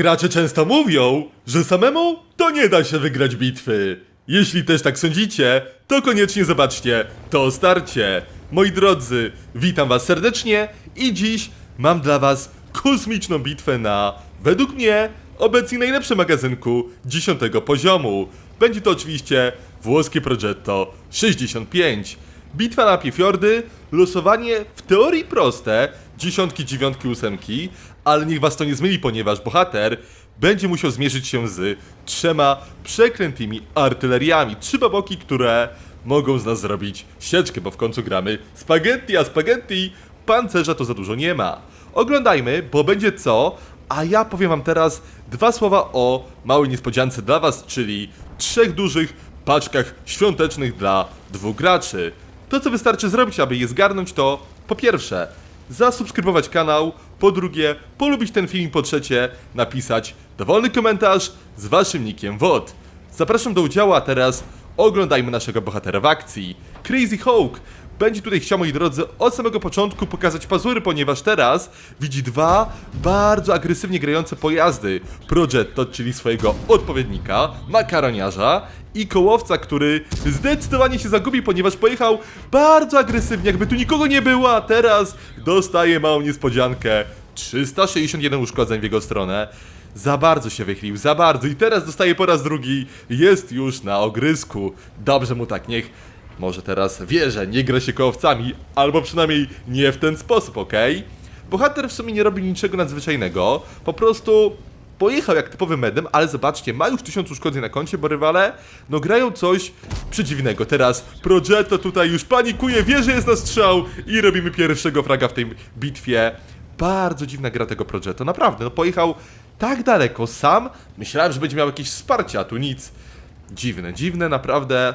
Gracze często mówią, że samemu to nie da się wygrać bitwy. Jeśli też tak sądzicie, to koniecznie zobaczcie to starcie. Moi drodzy, witam was serdecznie i dziś mam dla was kosmiczną bitwę na, według mnie, obecnie najlepszym magazynku 10 poziomu. Będzie to oczywiście włoskie Progetto 65. Bitwa na Piefiordy, losowanie w teorii proste, dziesiątki, dziewiątki, ósemki, ale niech was to nie zmyli, ponieważ bohater będzie musiał zmierzyć się z trzema przeklętymi artyleriami. Trzy baboki, które mogą z nas zrobić sieczkę, bo w końcu gramy spaghetti, a spaghetti pancerza to za dużo nie ma. Oglądajmy, bo będzie co, a ja powiem wam teraz dwa słowa o małej niespodziance dla was, czyli trzech dużych paczkach świątecznych dla dwóch graczy. To co wystarczy zrobić, aby je zgarnąć to po pierwsze zasubskrybować kanał, po drugie polubić ten film, po trzecie napisać dowolny komentarz z waszym nickiem WOD. Zapraszam do udziału, a teraz oglądajmy naszego bohatera w akcji. Crazy Hawk będzie tutaj chciał, moi drodzy, od samego początku pokazać pazury, ponieważ teraz widzi dwa bardzo agresywnie grające pojazdy. Progetto, czyli swojego odpowiednika, makaroniarza i kołowca, który zdecydowanie się zagubi, ponieważ pojechał bardzo agresywnie, jakby tu nikogo nie było, a teraz dostaje małą niespodziankę. 361 uszkodzeń w jego stronę. Za bardzo się wychylił, za bardzo i teraz dostaje po raz drugi. Jest już na ogrysku. Dobrze mu tak, niech może teraz wie, że nie gra się kołowcami, albo przynajmniej nie w ten sposób, okej? Bohater w sumie nie robi niczego nadzwyczajnego, po prostu pojechał jak typowy medem, ale zobaczcie, ma już tysiąc uszkodzeń na koncie, bo rywale, no grają coś przedziwnego. Teraz Progetto tutaj już panikuje, wie, że jest na strzał i robimy pierwszego fraga w tej bitwie. Bardzo dziwna gra tego Progetto, naprawdę, no pojechał tak daleko sam, myślałem, że będzie miał jakieś wsparcie, a tu nic. Dziwne, dziwne, naprawdę.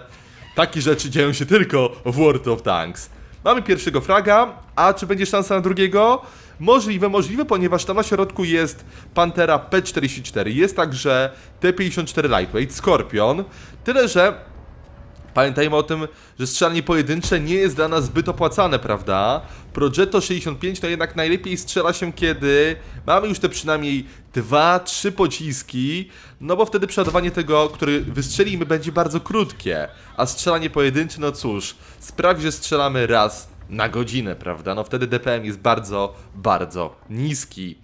Takie rzeczy dzieją się tylko w World of Tanks. Mamy pierwszego fraga, a czy będzie szansa na drugiego? Możliwe, możliwe, ponieważ tam na środku jest Pantera P44, jest także T54 Lightweight, Scorpion, tyle że Pamiętajmy o tym, że strzelanie pojedyncze nie jest dla nas zbyt opłacane, prawda? Progetto 65 to jednak najlepiej strzela się, kiedy mamy już te przynajmniej 2-3 pociski, no bo wtedy przeładowanie tego, który wystrzelimy, będzie bardzo krótkie, a strzelanie pojedyncze, no cóż, sprawi, że strzelamy raz na godzinę, prawda? No wtedy DPM jest bardzo, bardzo niski.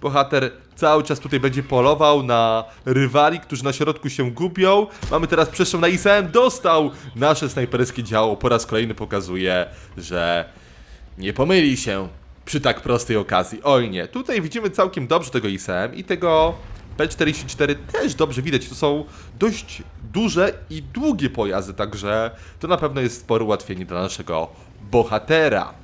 Bohater cały czas tutaj będzie polował na rywali, którzy na środku się gubią. Mamy teraz przestrzał na ISM, dostał nasze snajperskie działo. Po raz kolejny pokazuje, że nie pomyli się przy tak prostej okazji. Oj nie, tutaj widzimy całkiem dobrze tego ISM i tego P44 też dobrze widać. To są dość duże i długie pojazdy, także to na pewno jest spore ułatwienie dla naszego bohatera.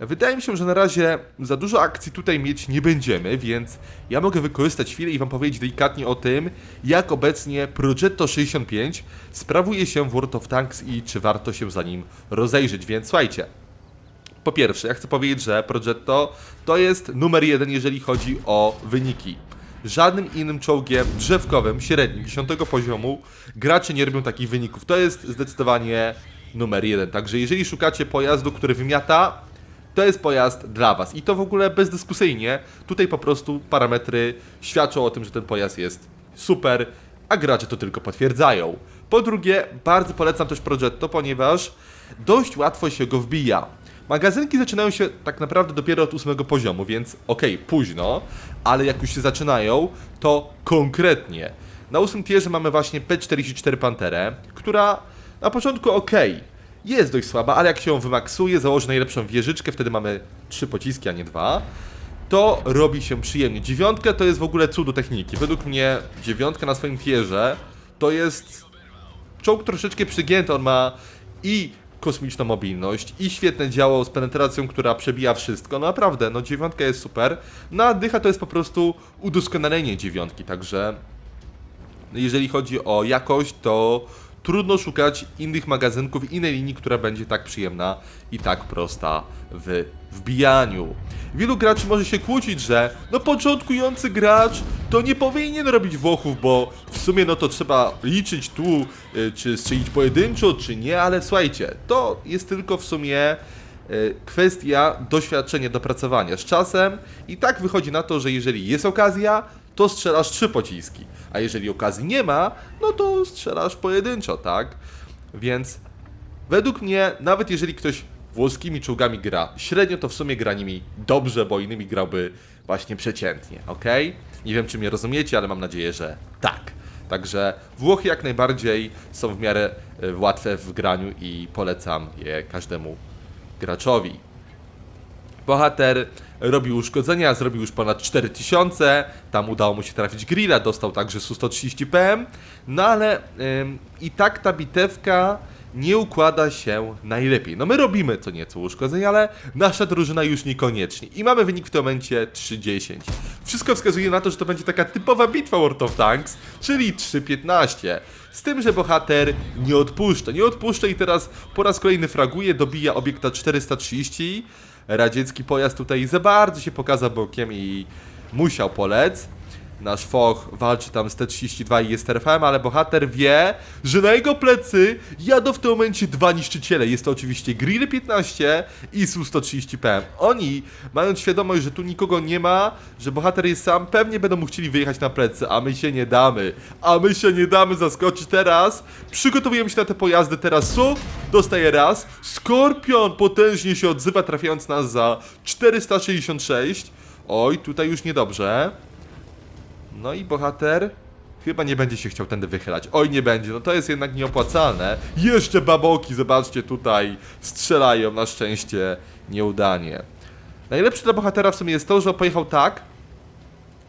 Wydaje mi się, że na razie za dużo akcji tutaj mieć nie będziemy, więc ja mogę wykorzystać chwilę i Wam powiedzieć delikatnie o tym, jak obecnie Progetto 65 sprawuje się w World of Tanks i czy warto się za nim rozejrzeć, więc słuchajcie. Po pierwsze, ja chcę powiedzieć, że Progetto to jest numer jeden, jeżeli chodzi o wyniki. Żadnym innym czołgiem drzewkowym, średnim, 10 poziomu, gracze nie robią takich wyników. To jest zdecydowanie numer jeden. Także jeżeli szukacie pojazdu, który wymiata, to jest pojazd dla Was. I to w ogóle bezdyskusyjnie. Tutaj po prostu parametry świadczą o tym, że ten pojazd jest super, a gracze to tylko potwierdzają. Po drugie, bardzo polecam też Progetto, ponieważ dość łatwo się go wbija. Magazynki zaczynają się tak naprawdę dopiero od ósmego poziomu, więc okej, późno, ale jak już się zaczynają, to konkretnie. Na ósmym tierze mamy właśnie P44 Panterę, która na początku okej, jest dość słaba, ale jak się ją wymaksuje, założy najlepszą wieżyczkę, wtedy mamy trzy pociski, a nie dwa, to robi się przyjemnie. Dziewiątka to jest w ogóle cudu techniki. Według mnie dziewiątka na swoim tierze to jest czołg troszeczkę przygięty, on ma i kosmiczną mobilność, i świetne działo z penetracją, która przebija wszystko. No naprawdę, no dziewiątka jest super. No a dycha to jest po prostu udoskonalenie dziewiątki, także jeżeli chodzi o jakość, to trudno szukać innych magazynków, innej linii, która będzie tak przyjemna i tak prosta w wbijaniu. Wielu graczy może się kłócić, że no początkujący gracz to nie powinien robić Włochów, bo w sumie no to trzeba liczyć tu, y, czy strzelić pojedynczo, czy nie, ale słuchajcie, to jest tylko w sumie y, kwestia doświadczenia, dopracowania z czasem i tak wychodzi na to, że jeżeli jest okazja, to strzelasz trzy pociski. A jeżeli okazji nie ma, no to strzelasz pojedynczo, tak? Więc według mnie, nawet jeżeli ktoś włoskimi czołgami gra średnio, to w sumie gra nimi dobrze, bo innymi grałby właśnie przeciętnie, ok? Nie wiem, czy mnie rozumiecie, ale mam nadzieję, że tak. Także Włochy jak najbardziej są w miarę e, łatwe w graniu i polecam je każdemu graczowi. Bohater robił uszkodzenia, zrobił już ponad 4000, tam udało mu się trafić grilla, dostał także Su-130 PM, no ale ym, i tak ta bitewka nie układa się najlepiej. No my robimy co nieco uszkodzeń, ale nasza drużyna już niekoniecznie. I mamy wynik w tym momencie 3-10. Wszystko wskazuje na to, że to będzie taka typowa bitwa World of Tanks, czyli 3-15. Z tym, że bohater nie odpuszcza. Nie odpuszcza i teraz po raz kolejny fraguje, dobija obiekta 430. Radziecki pojazd tutaj za bardzo się pokazał bokiem i musiał polec. Nasz Foch walczy tam z T-32 i jest RFM, ale bohater wie, że na jego plecy jadą w tym momencie dwa niszczyciele. Jest to oczywiście Grill 15 i Su-130 PM. Oni, mając świadomość, że tu nikogo nie ma, że bohater jest sam, pewnie będą mu chcieli wyjechać na plecy, a my się nie damy. A my się nie damy zaskoczyć teraz. Przygotowujemy się na te pojazdy teraz. Su dostaje raz. Skorpion potężnie się odzywa, trafiając nas za 466. Oj, tutaj już niedobrze. No i bohater chyba nie będzie się chciał tędy wychylać. Oj, nie będzie, no to jest jednak nieopłacalne. Jeszcze baboki, zobaczcie tutaj, strzelają, na szczęście nieudanie. Najlepsze dla bohatera w sumie jest to, że on pojechał tak,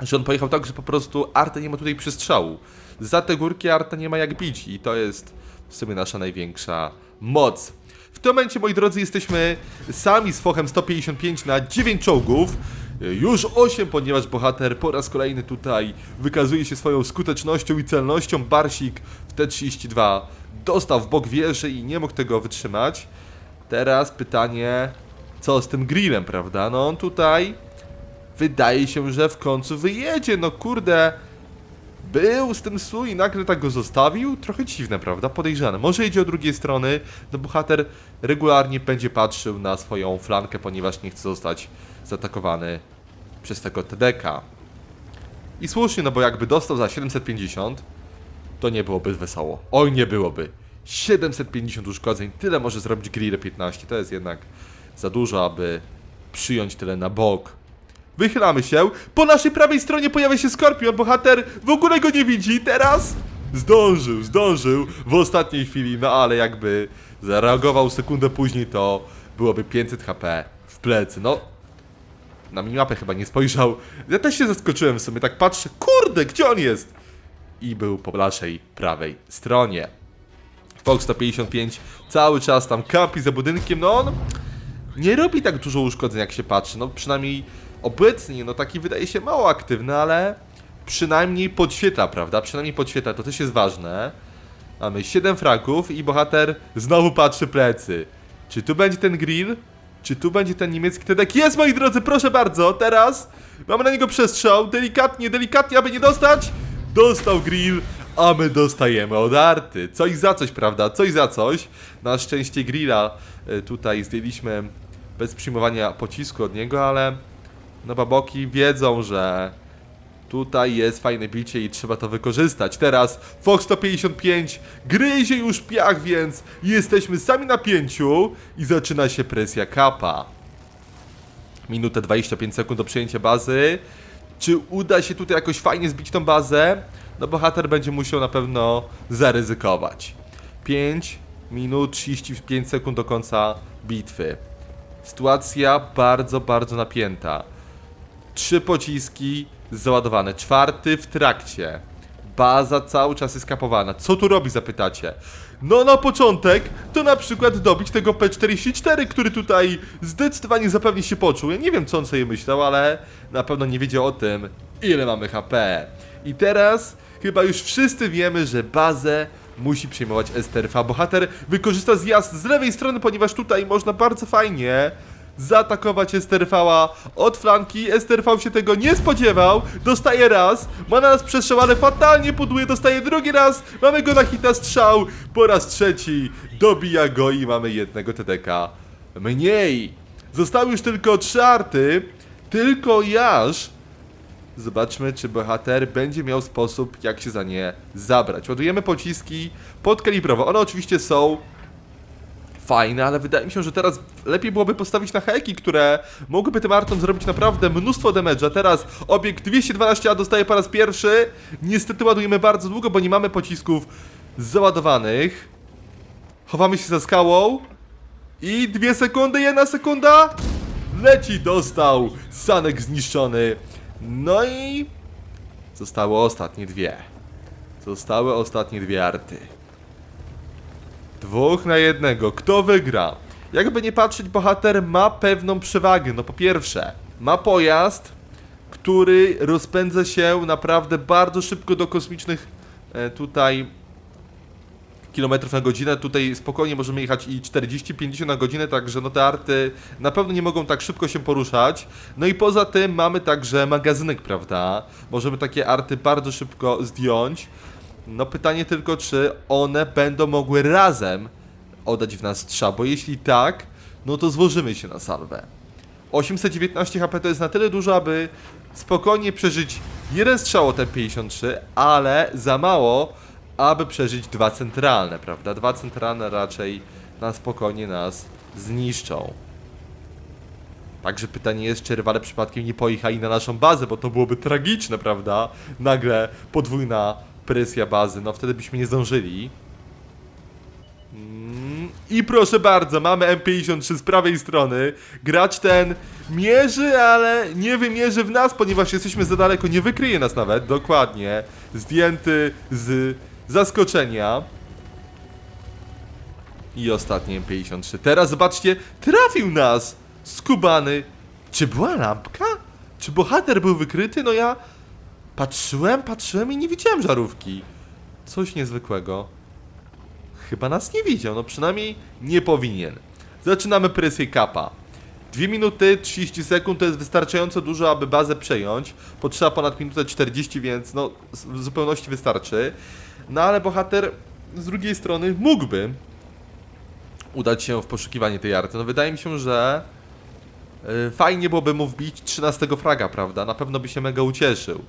że on pojechał tak, że po prostu Arta nie ma tutaj przestrzału. Za te górki Arta nie ma jak bić i to jest w sumie nasza największa moc. W tym momencie, moi drodzy, jesteśmy sami z Fochem 155 na 9 czołgów. Już 8, ponieważ bohater po raz kolejny tutaj wykazuje się swoją skutecznością i celnością. Barsik w T-32 dostał w bok wieży i nie mógł tego wytrzymać. Teraz pytanie, co z tym grillem, prawda? No on tutaj wydaje się, że w końcu wyjedzie. No kurde, był z tym Su i nagle tak go zostawił? Trochę dziwne, prawda? Podejrzane. Może idzie od drugiej strony, no bohater regularnie będzie patrzył na swoją flankę, ponieważ nie chce zostać zaatakowany przez tego TDK. I słusznie, no bo jakby dostał za 750, to nie byłoby wesoło. Oj, nie byłoby. 750 uszkodzeń, tyle może zrobić Grill 15. To jest jednak za dużo, aby przyjąć tyle na bok. Wychylamy się. Po naszej prawej stronie pojawia się Skorpion. Bohater w ogóle go nie widzi. Teraz zdążył, zdążył w ostatniej chwili, no ale jakby zareagował sekundę później, to byłoby 500 HP w plecy. No, na minimapę chyba nie spojrzał. Ja też się zaskoczyłem w sumie, tak patrzę, kurde, gdzie on jest? I był po naszej prawej stronie. Fox 155 cały czas tam kampi za budynkiem, no on nie robi tak dużo uszkodzeń jak się patrzy, no przynajmniej obecnie, no taki wydaje się mało aktywny, ale przynajmniej podświetla, prawda? Przynajmniej podświetla, to też jest ważne. Mamy 7 fragów i bohater znowu patrzy plecy. Czy tu będzie ten grill? Czy tu będzie ten niemiecki tedek? Jest, moi drodzy, proszę bardzo, teraz mamy na niego przestrzał, delikatnie, delikatnie, aby nie dostać. Dostał grill, a my dostajemy od Arty. Coś za coś, prawda? Coś za coś. Na szczęście grilla y, tutaj zdjęliśmy bez przyjmowania pocisku od niego, ale no baboki wiedzą, że tutaj jest fajne bicie i trzeba to wykorzystać. Teraz Fox 155 gryzie już piach, więc jesteśmy sami na pięciu i zaczyna się presja kapa. Minutę 25 sekund do przyjęcia bazy. Czy uda się tutaj jakoś fajnie zbić tą bazę? No bohater będzie musiał na pewno zaryzykować. 5 minut 35 sekund do końca bitwy. Sytuacja bardzo, bardzo napięta. Trzy pociski załadowane, czwarty w trakcie. Baza cały czas jest kapowana. Co tu robi, zapytacie? No na początek to na przykład dobić tego P44, który tutaj zdecydowanie zapewnie się poczuł. Ja nie wiem co on sobie myślał, ale na pewno nie wiedział o tym, ile mamy HP. I teraz chyba już wszyscy wiemy, że bazę musi przejmować STRV. Bohater wykorzysta zjazd z lewej strony, ponieważ tutaj można bardzo fajnie zaatakować STRV-a od flanki. STRV się tego nie spodziewał. Dostaje raz, ma na nas przestrzał, ale fatalnie pudłuje. Dostaje drugi raz, mamy go na hita strzał. Po raz trzeci dobija go i mamy jednego TDK mniej. Zostały już tylko trzy arty. Tylko Jasz Zobaczmy, czy bohater będzie miał sposób, jak się za nie zabrać. Ładujemy pociski podkalibrowo. One oczywiście są fajne, ale wydaje mi się, że teraz lepiej byłoby postawić na heki, które mogłyby tym artom zrobić naprawdę mnóstwo damage'a. Teraz obiekt 212A dostaje po raz pierwszy. Niestety ładujemy bardzo długo, bo nie mamy pocisków załadowanych. Chowamy się za skałą. I dwie sekundy, jedna sekunda. Leci, dostał. Sanek zniszczony. No i... Zostały ostatnie dwie. Zostały ostatnie dwie arty. Dwóch na jednego. Kto wygra? Jakby nie patrzeć, bohater ma pewną przewagę. No po pierwsze, ma pojazd, który rozpędza się naprawdę bardzo szybko do kosmicznych e, tutaj kilometrów na godzinę. Tutaj spokojnie możemy jechać i 40-50 na godzinę, także no te arty na pewno nie mogą tak szybko się poruszać. No i poza tym mamy także magazynek, prawda? Możemy takie arty bardzo szybko zdjąć. No pytanie tylko, czy one będą mogły razem oddać w nas strzał, bo jeśli tak, no to złożymy się na salwę. 819 HP to jest na tyle dużo, aby spokojnie przeżyć jeden strzał od M53, ale za mało, aby przeżyć dwa centralne, prawda? Dwa centralne raczej na spokojnie nas zniszczą. Także pytanie jest, czy rywale przypadkiem nie pojechali na naszą bazę, bo to byłoby tragiczne, prawda? Nagle podwójna presja bazy, no wtedy byśmy nie zdążyli. Mm, I proszę bardzo, mamy M53 z prawej strony. Gracz ten mierzy, ale nie wymierzy w nas, ponieważ jesteśmy za daleko, nie wykryje nas nawet, dokładnie. Zdjęty z zaskoczenia. I ostatni M53. Teraz zobaczcie, trafił nas! Skubany. Czy była lampka? Czy bohater był wykryty? No ja patrzyłem, patrzyłem i nie widziałem żarówki. Coś niezwykłego. Chyba nas nie widział, no przynajmniej nie powinien. Zaczynamy presję kapa. 2 minuty 30 sekund to jest wystarczająco dużo, aby bazę przejąć. Potrzeba ponad minutę 40, więc no w zupełności wystarczy. No ale bohater z drugiej strony mógłby udać się w poszukiwanie tej arty. No wydaje mi się, że y, fajnie byłoby mu wbić 13 fraga, prawda? Na pewno by się mega ucieszył.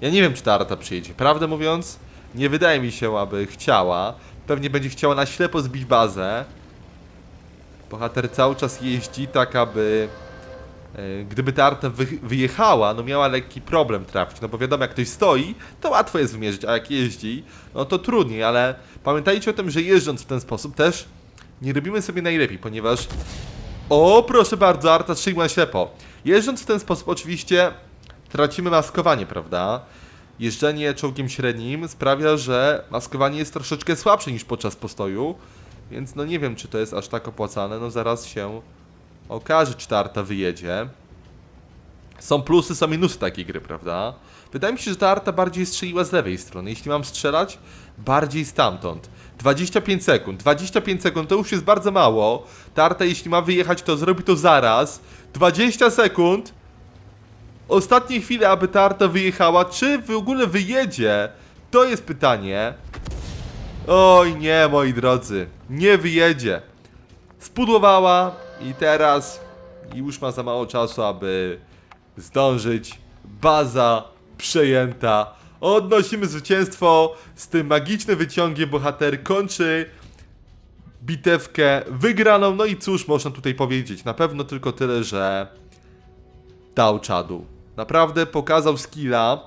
Ja nie wiem, czy ta arta przyjedzie. Prawdę mówiąc, nie wydaje mi się, aby chciała. Pewnie będzie chciała na ślepo zbić bazę. Bohater cały czas jeździ tak, aby e, gdyby ta arta wy, wyjechała, no miała lekki problem trafić, no bo wiadomo, jak ktoś stoi, to łatwo jest wymierzyć, a jak jeździ, no to trudniej, ale pamiętajcie o tym, że jeżdżąc w ten sposób też nie robimy sobie najlepiej, ponieważ o, proszę bardzo, arta strzeliła na ślepo. Jeżdżąc w ten sposób oczywiście tracimy maskowanie, prawda? Jeżdżenie czołgiem średnim sprawia, że maskowanie jest troszeczkę słabsze niż podczas postoju, więc no nie wiem, czy to jest aż tak opłacane. No zaraz się okaże, czy ta arta wyjedzie. Są plusy, są minusy takiej gry, prawda? Wydaje mi się, że ta arta bardziej strzeliła z lewej strony. Jeśli mam strzelać, bardziej stamtąd. 25 sekund. 25 sekund to już jest bardzo mało. Ta arta, jeśli ma wyjechać, to zrobi to zaraz. 20 sekund. Ostatnie chwile, aby ta arta wyjechała. Czy w ogóle wyjedzie? To jest pytanie. Oj nie, moi drodzy, nie wyjedzie. Spudłowała i teraz już ma za mało czasu, aby zdążyć. Baza przejęta. Odnosimy zwycięstwo z tym magicznym wyciągiem. Bohater kończy bitewkę wygraną. No i cóż można tutaj powiedzieć? Na pewno tylko tyle, że dał czadu. Naprawdę pokazał skilla.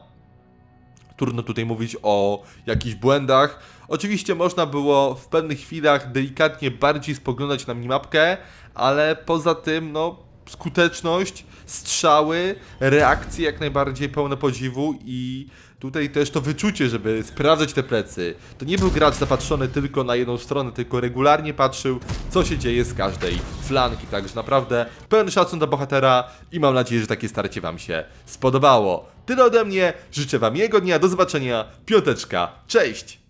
Trudno tutaj mówić o jakichś błędach. Oczywiście można było w pewnych chwilach delikatnie bardziej spoglądać na minimapkę, ale poza tym, no, skuteczność, strzały, reakcje jak najbardziej pełne podziwu i tutaj też to wyczucie, żeby sprawdzać te plecy. To nie był gracz zapatrzony tylko na jedną stronę, tylko regularnie patrzył, co się dzieje z każdej flanki. Także naprawdę pełen szacun dla bohatera i mam nadzieję, że takie starcie Wam się spodobało. Tyle ode mnie, życzę Wam miłego dnia, do zobaczenia, piąteczka, cześć!